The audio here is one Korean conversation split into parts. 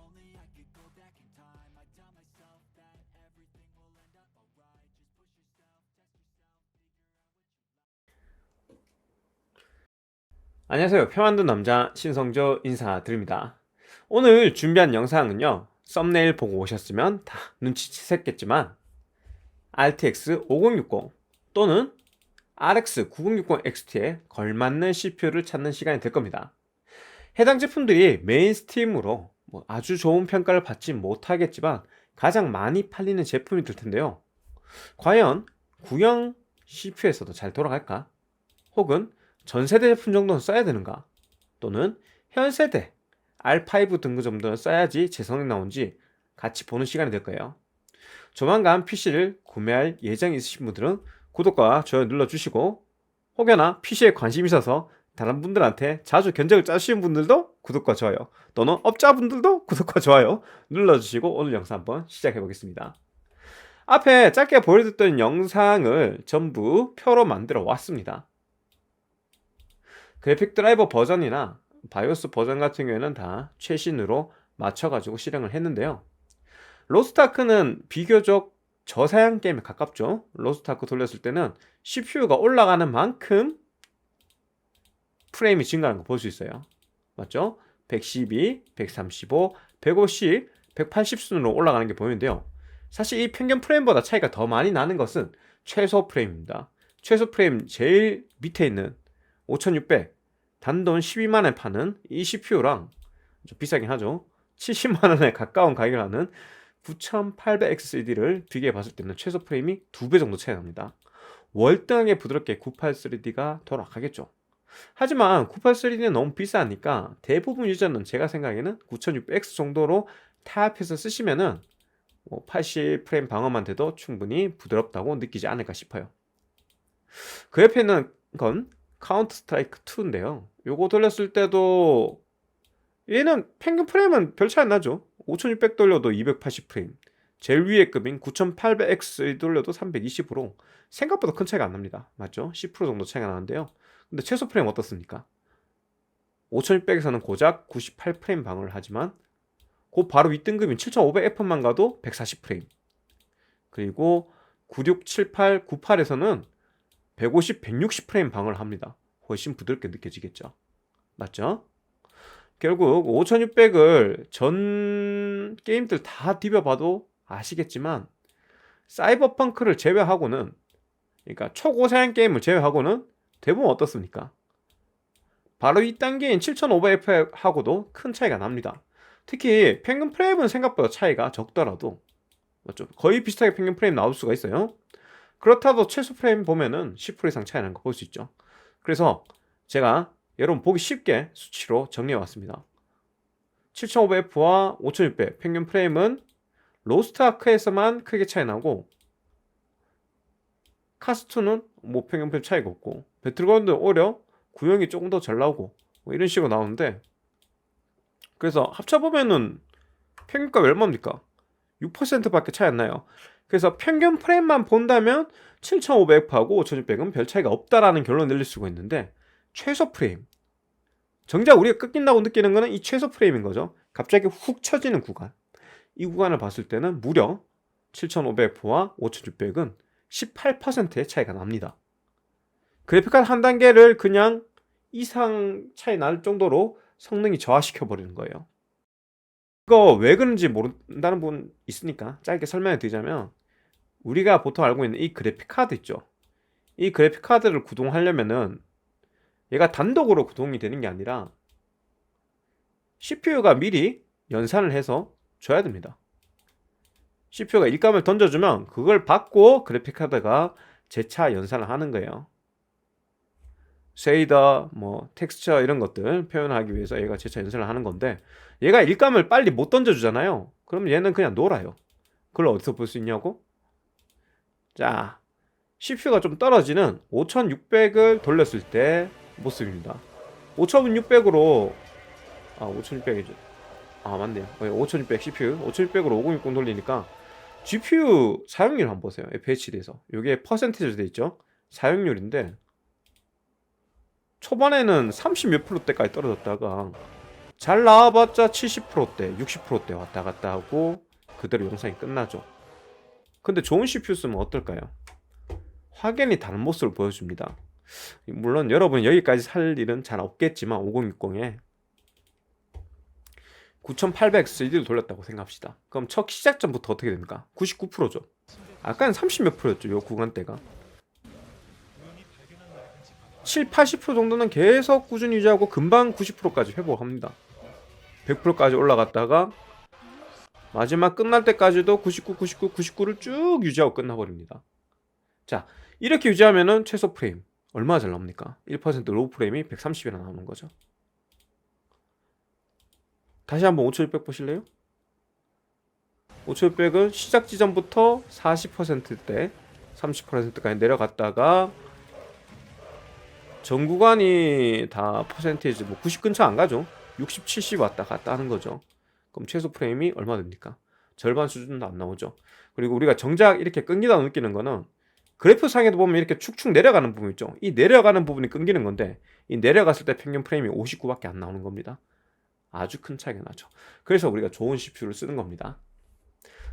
Only I could go back in time, I'd tell myself that everything will end up alright. Just push yourself, test yourself, figure out what you 안녕하세요. 평안도 남자 신성조 인사드립니다. 오늘 준비한 영상은요. 썸네일 보고 오셨으면 다 눈치챘겠지만 RTX 5060 또는 RX 9060 XT에 걸맞는 CPU를 찾는 시간이 될 겁니다. 해당 제품들이 메인스트림으로 뭐 아주 좋은 평가를 받지 못하겠지만 가장 많이 팔리는 제품이 될 텐데요. 과연 구형 CPU에서도 잘 돌아갈까? 혹은 전 세대 제품 정도는 써야 되는가? 또는 현 세대 R5 등급 정도는 써야지 재성능 나온지 같이 보는 시간이 될 거예요. 조만간 PC를 구매할 예정이 있으신 분들은 구독과 좋아요 눌러주시고 혹여나 PC에 관심 있어서 다른 분들한테 자주 견적을 짜주시는 분들도 구독과 좋아요 또는 업자분들도 구독과 좋아요 눌러주시고 오늘 영상 한번 시작해 보겠습니다. 앞에 짧게 보여드렸던 영상을 전부 표로 만들어 왔습니다. 그래픽 드라이버 버전이나 바이오스 버전 같은 경우에는 다 최신으로 맞춰가지고 실행을 했는데요. 로스타크는 비교적 저사양 게임에 가깝죠. 로스타크 돌렸을 때는 CPU가 올라가는 만큼 프레임이 증가하는 거 볼 수 있어요. 맞죠? 112, 135, 150, 180 순으로 올라가는 게 보이는데요. 사실 이 평균 프레임보다 차이가 더 많이 나는 것은 최소 프레임입니다. 최소 프레임 제일 밑에 있는 5600 단돈 12만원에 파는 이 CPU랑 좀 비싸긴 하죠. 70만원에 가까운 가격을 하는 9800XCD를 비교해 봤을 때는 최소 프레임이 두 배 정도 차이 납니다. 월등하게 부드럽게 983D가 돌아가겠죠. 하지만 983D는 너무 비싸니까 대부분 유저는 제가 생각에는 9600X 정도로 타협해서 쓰시면은 뭐 80프레임 방어만 돼도 충분히 부드럽다고 느끼지 않을까 싶어요. 그 옆에 있는 건 카운터 스트라이크 2인데요. 요거 돌렸을 때도 얘는 평균 프레임은 별 차이 안 나죠. 5600 돌려도 280 프레임. 제일 위에 급인 9800X 돌려도 320으로 생각보다 큰 차이가 안 납니다. 맞죠? 10% 정도 차이가 나는데요. 근데 최소 프레임 어떻습니까? 5600에서는 고작 98 프레임 방어를 하지만 그 바로 윗등급인 7500F만 가도 140 프레임. 그리고 9678, 98에서는 150, 160 프레임 방어를 합니다. 훨씬 부드럽게 느껴지겠죠. 맞죠? 결국 5600을 전 게임들 다 디벼봐도 아시겠지만 사이버펑크를 제외하고는 그러니까 초고사양 게임을 제외하고는 대부분 어떻습니까? 바로 이 단계인 7500F하고도 큰 차이가 납니다. 특히 평균 프레임은 생각보다 차이가 적더라도 맞죠? 거의 비슷하게 평균 프레임 나올 수가 있어요. 그렇다도 최소 프레임 보면은 10% 이상 차이 나는 거 볼 수 있죠. 그래서 제가 여러분 보기 쉽게 수치로 정리해 왔습니다. 7500F와 5600 평균 프레임은 로스트 아크에서만 크게 차이 나고 카스2는 뭐 프레임 차이가 없고 배틀그라운드 오히려 구형이 조금 더 잘 나오고 뭐 이런 식으로 나오는데 그래서 합쳐보면은 평균값 얼마입니까? 6%밖에 차이 안 나요. 그래서 평균 프레임만 본다면 7500F하고 5600은 별 차이가 없다라는 결론을 내릴 수가 있는데 최소 프레임 정작 우리가 끊긴다고 느끼는 거는 이 최소 프레임인 거죠. 갑자기 훅 쳐지는 구간. 이 구간을 봤을 때는 무려 7500F와 5600은 18%의 차이가 납니다. 그래픽카드 한 단계를 그냥 이상 차이 날 정도로 성능이 저하시켜 버리는 거예요. 이거 왜 그런지 모른다는 분 있으니까 짧게 설명해 드리자면 우리가 보통 알고 있는 이 그래픽 카드 있죠. 이 그래픽 카드를 구동하려면은 얘가 단독으로 구동이 되는 게 아니라 CPU가 미리 연산을 해서 줘야 됩니다. CPU가 일감을 던져주면 그걸 받고 그래픽 카드가 재차 연산을 하는 거예요. 쉐이더, 뭐 텍스처 이런 것들 표현하기 위해서 얘가 재차 연산을 하는 건데 얘가 일감을 빨리 못 던져주잖아요. 그럼 얘는 그냥 놀아요. 그걸 어디서 볼 수 있냐고? 자, CPU가 좀 떨어지는 5600을 돌렸을 때 모습입니다. 5600으로 아 5600이죠. 아 맞네요. 5600 CPU, 5600으로 5060 돌리니까 GPU 사용률 한번 보세요. FHD에서 이게 퍼센티지로 돼 있죠. 사용률인데 초반에는 30 몇 프로대까지 떨어졌다가 잘 나와봤자 70%대, 60%대 왔다 갔다 하고 그대로 영상이 끝나죠. 근데 좋은 CPU 쓰면 어떨까요? 확연히 다른 모습을 보여줍니다. 물론 여러분 여기까지 살 일은 잘 없겠지만 5060에 9800 3D를 돌렸다고 생각합시다. 그럼 첫 시작점부터 어떻게 됩니까? 99%죠. 아까는 30몇 프로였죠. 요 구간대가. 7, 80% 정도는 계속 꾸준히 유지하고 금방 90%까지 회복합니다. 100%까지 올라갔다가 마지막 끝날 때까지도 99, 99, 99를 쭉 유지하고 끝나버립니다. 자, 이렇게 유지하면은 최소 프레임 얼마나 잘 나옵니까? 1% 로우 프레임이 130이나 나오는 거죠. 다시 한번 5600 보실래요? 5600은 시작 지점부터 40%대 30%까지 내려갔다가 전 구간이 다 퍼센테이지 뭐 90 근처 안 가죠. 60, 70 왔다 갔다 하는 거죠. 그럼 최소 프레임이 얼마 됩니까? 절반 수준도 안 나오죠. 그리고 우리가 정작 이렇게 끊기다 느끼는 거는 그래프 상에도 보면 이렇게 축축 내려가는 부분 있죠. 이 내려가는 부분이 끊기는 건데 이 내려갔을 때 평균 프레임이 59밖에 안 나오는 겁니다. 아주 큰 차이가 나죠. 그래서 우리가 좋은 CPU를 쓰는 겁니다.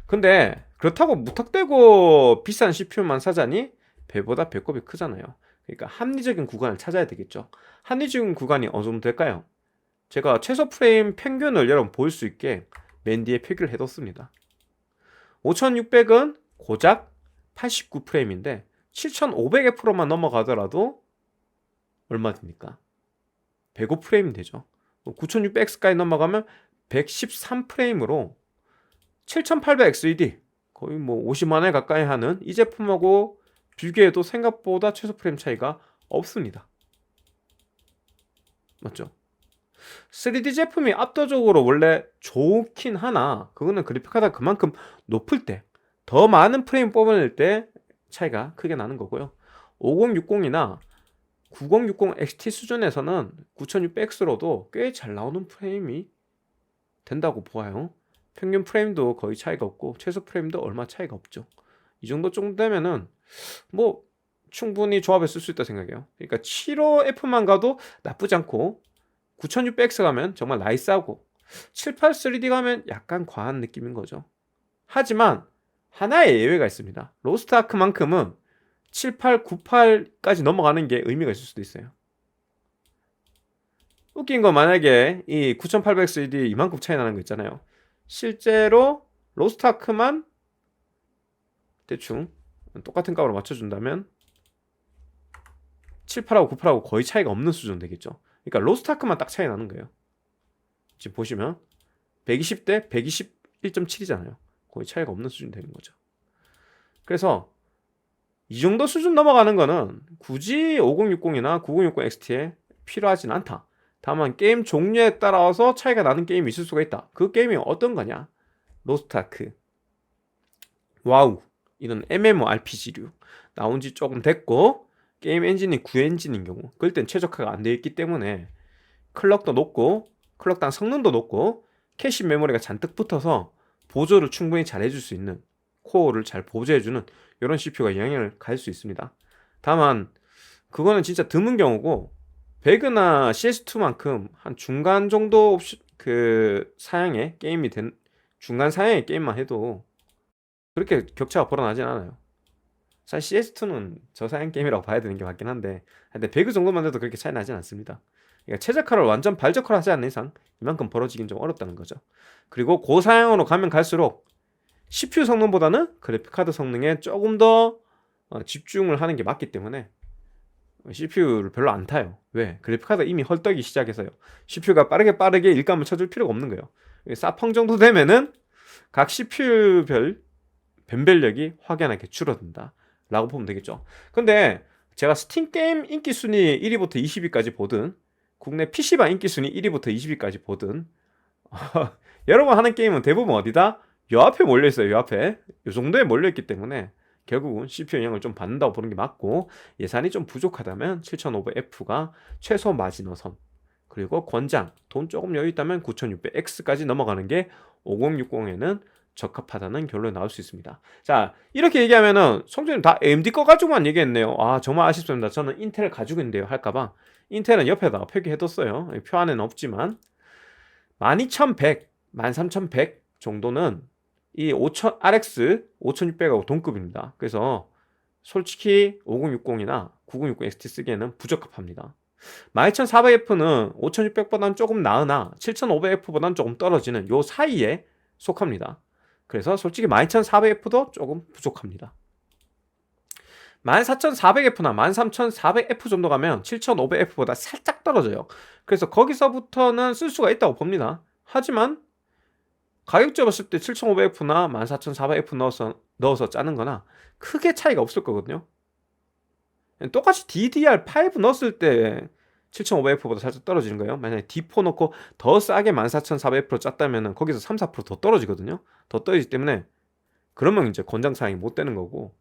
근데 그렇다고 무턱대고 비싼 CPU만 사자니 배보다 배꼽이 크잖아요. 그러니까 합리적인 구간을 찾아야 되겠죠. 합리적인 구간이 어느 정도 될까요? 제가 최소 프레임 평균을 여러분 볼 수 있게 맨 뒤에 표기를 해뒀습니다. 5600은 고작 89프레임인데 7500의 프로만 넘어가더라도 얼마 됩니까? 105프레임 되죠. 9600X까지 넘어가면 113프레임으로 7800XED 거의 뭐 50만원 가까이 하는 이 제품하고 비교해도 생각보다 최소 프레임 차이가 없습니다. 맞죠? 3D 제품이 압도적으로 원래 좋긴 하나 그거는 그래픽카드가 그만큼 높을 때 더 많은 프레임 뽑아낼 때 차이가 크게 나는 거고요. 5060이나 9060 XT 수준에서는 9600X로도 꽤 잘 나오는 프레임이 된다고 보아요. 평균 프레임도 거의 차이가 없고 최소 프레임도 얼마 차이가 없죠. 이 정도 정도 되면은 뭐 충분히 조합에 쓸 수 있다 생각해요. 그러니까 75F만 가도 나쁘지 않고 9600X 가면 정말 나이스하고 78 3D 가면 약간 과한 느낌인 거죠. 하지만 하나의 예외가 있습니다. 로스트 아크만큼은 78, 98까지 넘어가는 게 의미가 있을 수도 있어요. 웃긴 건 만약에 이 9800 3D 이만큼 차이 나는 거 있잖아요. 실제로 로스트아크만 대충 똑같은 값으로 맞춰준다면 78하고 98하고 거의 차이가 없는 수준 되겠죠. 그러니까 로스트아크만 딱 차이 나는 거예요. 지금 보시면 120대 121.7이잖아요. 거의 차이가 없는 수준 되는 거죠. 그래서 이 정도 수준 넘어가는 거는 굳이 5060이나 9060 XT에 필요하진 않다. 다만 게임 종류에 따라서 차이가 나는 게임이 있을 수가 있다. 그 게임이 어떤 거냐? 로스트아크, 와우 이런 MMORPG류 나온 지 조금 됐고 게임 엔진이 구엔진인 경우 그럴 땐 최적화가 안 되어 있기 때문에 클럭도 높고 클럭당 성능도 높고 캐시 메모리가 잔뜩 붙어서 보조를 충분히 잘 해줄 수 있는 코어를 잘 보조해주는 이런 CPU가 영향을 갈 수 있습니다. 다만 그거는 진짜 드문 경우고 배그나 CS2만큼 한 중간 정도 옵시, 그 사양의 게임이 된 중간 사양의 게임만 해도 그렇게 격차가 벌어나진 않아요. 사실 CS2는 저사양 게임이라고 봐야 되는 게 맞긴 한데 근데 배그 정도만 해도 그렇게 차이 나진 않습니다. 그러니까 최적화를 완전 발적화를 하지 않는 이상 이만큼 벌어지긴 좀 어렵다는 거죠. 그리고 고사양으로 가면 갈수록 CPU 성능보다는 그래픽카드 성능에 조금 더 어, 집중을 하는 게 맞기 때문에 CPU를 별로 안 타요. 왜? 그래픽카드 이미 헐떡이 시작해서요. CPU가 빠르게 빠르게 일감을 쳐줄 필요가 없는 거예요. 사펑 정도 되면은 각 CPU별 변별력이 확연하게 줄어든다. 라고 보면 되겠죠. 근데 제가 스팀 게임 인기 순위 1위부터 20위까지 보든 국내 PC방 인기 순위 1위부터 20위까지 보든 여러분 하는 게임은 대부분 어디다? 요 앞에 몰려 있어요. 요 앞에. 요 정도에 몰려 있기 때문에 결국은 CPU 영향을 좀 받는다고 보는 게 맞고 예산이 좀 부족하다면 7500F가 최소 마지노선 그리고 권장 돈 조금 여유 있다면 9600X까지 넘어가는 게 5060에는 적합하다는 결론이 나올 수 있습니다. 자 이렇게 얘기하면은 성준님 다 AMD 거 가지고만 얘기했네요. 아 정말 아쉽습니다. 저는 인텔 가지고 있는데요 할까봐 인텔은 옆에다가 표기해뒀어요. 표 안에는 없지만 12100, 13100 정도는 이 5000 RX 5600하고 동급입니다. 그래서 솔직히 5060이나 9060 XT 쓰기에는 부적합합니다. 12400F는 5600보다는 조금 나으나 7500F보다는 조금 떨어지는 요 사이에 속합니다. 그래서 솔직히 12400F도 조금 부족합니다. 14400F나 13400F 정도 가면 7500F보다 살짝 떨어져요. 그래서 거기서부터는 쓸 수가 있다고 봅니다. 하지만 가격 잡았을 때 7500F나 14400F 넣어서, 넣어서 짜는 거나 크게 차이가 없을 거거든요. 똑같이 DDR5 넣었을 때 7500F보다 살짝 떨어지는 거예요. 만약에 D4 넣고 더 싸게 14400F로 짰다면 거기서 3, 4%더 떨어지거든요. 더 떨어지기 때문에 그러면 이제 권장 사항이 못 되는 거고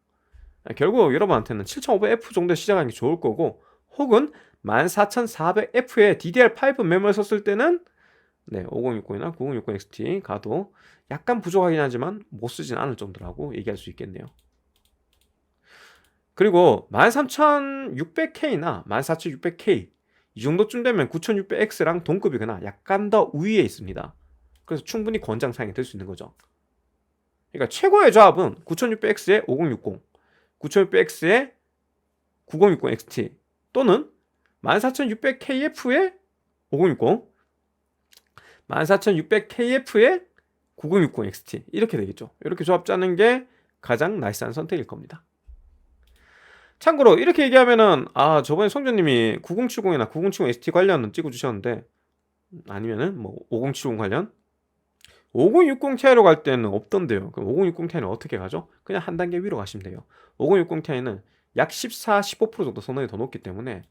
결국 여러분한테는 7500F 정도 시작하는 게 좋을 거고 혹은 14400F에 DDR5 메모리 썼을 때는 네, 5060이나 9060 XT 가도 약간 부족하긴 하지만 못 쓰진 않을 정도라고 얘기할 수 있겠네요. 그리고 13600K나 14600K 이 정도쯤 되면 9600X랑 동급이거나 약간 더 우위에 있습니다. 그래서 충분히 권장 사양이 될 수 있는 거죠. 그러니까 최고의 조합은 9600X에 5060, 9600X에 9060 XT 또는 14600KF에 5060, 14600KF에 9060 XT 이렇게 되겠죠. 이렇게 조합 짜는 게 가장 나이스한 선택일 겁니다. 참고로 이렇게 얘기하면은 아 저번에 성준님이 9070이나 9070 XT 관련은 찍어주셨는데 아니면은 뭐 5070 관련 5060 Ti로 갈 때는 없던데요. 그럼 5060 Ti는 어떻게 가죠? 그냥 한 단계 위로 가시면 돼요. 5060 Ti는 약 14, 15% 정도 성능이 더 높기 때문에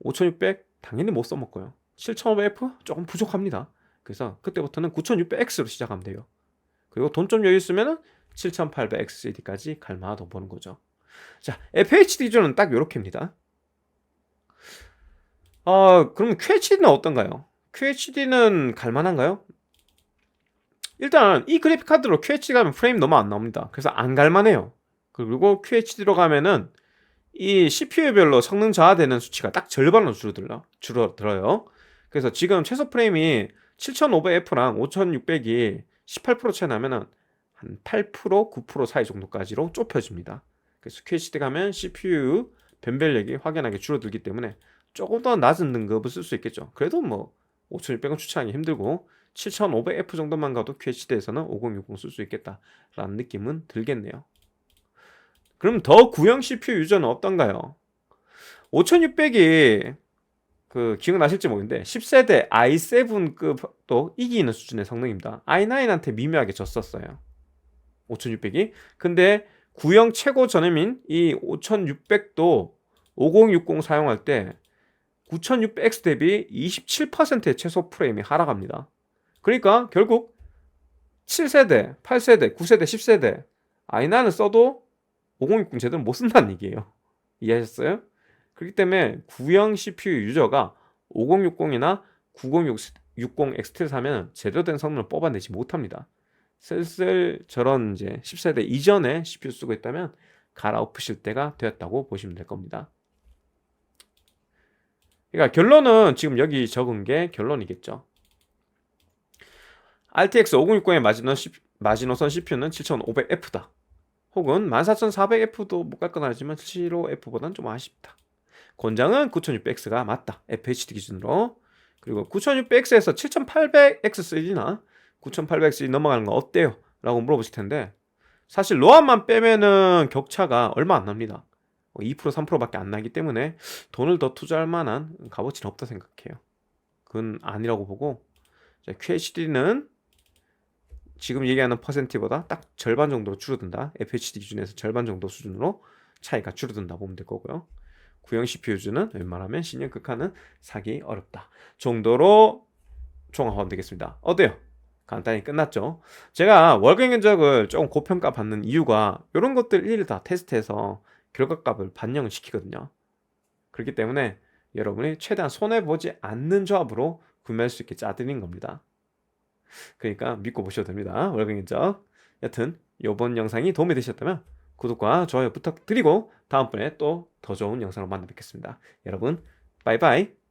5600 당연히 못 써먹고요. 7500F 조금 부족합니다. 그래서 그때부터는 9600X로 시작하면 돼요. 그리고 돈 좀 여유 있으면은 7800XCD까지 갈 만하다고 보는 거죠. 자, FHD 기준은 딱 요렇게입니다. 어, 그럼 QHD는 어떤가요? QHD는 갈만한가요? 일단 이 그래픽 카드로 QHD 가면 프레임 너무 안 나옵니다. 그래서 안 갈만해요. 그리고 QHD로 가면은 이 CPU별로 성능 저하되는 수치가 딱 절반으로 줄어들어, 줄어들어요. 그래서 지금 최소 프레임이 7500F랑 5600이 18% 차이 나면은 한 8%, 9% 사이 정도까지로 좁혀집니다. 그래서 QHD 가면 CPU 변별력이 확연하게 줄어들기 때문에 조금 더 낮은 등급을 쓸 수 있겠죠. 그래도 뭐 5600은 추천하기 힘들고 7500F 정도만 가도 QHD에서는 5060 쓸 수 있겠다라는 느낌은 들겠네요. 그럼 더 구형 CPU 유저는 어떤가요? 5600이 그 기억나실지 모르겠는데 10세대 i7급도 이기는 수준의 성능입니다. i9한테 미묘하게 졌었어요. 5600이. 근데 구형 최고 전해민 이 5600도 5060 사용할 때 9600X 대비 27%의 최소 프레임이 하락합니다. 그러니까 결국 7세대, 8세대, 9세대, 10세대 i9을 써도 5060 제대로 못 쓴다는 얘기예요. 이해하셨어요? 그렇기 때문에 구형 CPU 유저가 5060이나 9060 XT를 사면 제대로 된 성능을 뽑아내지 못합니다. 슬슬 저런 이제 10세대 이전에 CPU 쓰고 있다면 갈아엎으실 때가 되었다고 보시면 될 겁니다. 그러니까 결론은 지금 여기 적은 게 결론이겠죠. RTX 5060의 마지노 마지노선 CPU는 7500F다. 혹은 14400F도 못 갈건 아니지만 75F보다는 좀 아쉽다. 권장은 9600X가 맞다. FHD 기준으로. 그리고 9600X에서 7800X 쓰이나 9800X 넘어가는 건 어때요? 라고 물어보실 텐데 사실 로함만 빼면은 격차가 얼마 안 납니다. 2% 3%밖에 안 나기 때문에 돈을 더 투자할 만한 값어치는 없다 생각해요. 그건 아니라고 보고 QHD는 지금 얘기하는 퍼센티보다 딱 절반 정도로 줄어든다. FHD 기준에서 절반 정도 수준으로 차이가 줄어든다 보면 될 거고요. 구형 CPU주는 웬만하면 신형 극한은 사기 어렵다 정도로 종합하면 되겠습니다. 어때요? 간단히 끝났죠. 제가 월경 견적을 조금 고평가 받는 이유가 이런 것들 일일이 다 테스트해서 결과값을 반영을 시키거든요. 그렇기 때문에 여러분이 최대한 손해보지 않는 조합으로 구매할 수 있게 짜드린 겁니다. 그러니까 믿고 보셔도 됩니다. 월경 견적. 여튼 이번 영상이 도움이 되셨다면 구독과 좋아요 부탁드리고 다음번에 또 더 좋은 영상으로 만나 뵙겠습니다. 여러분, 바이바이.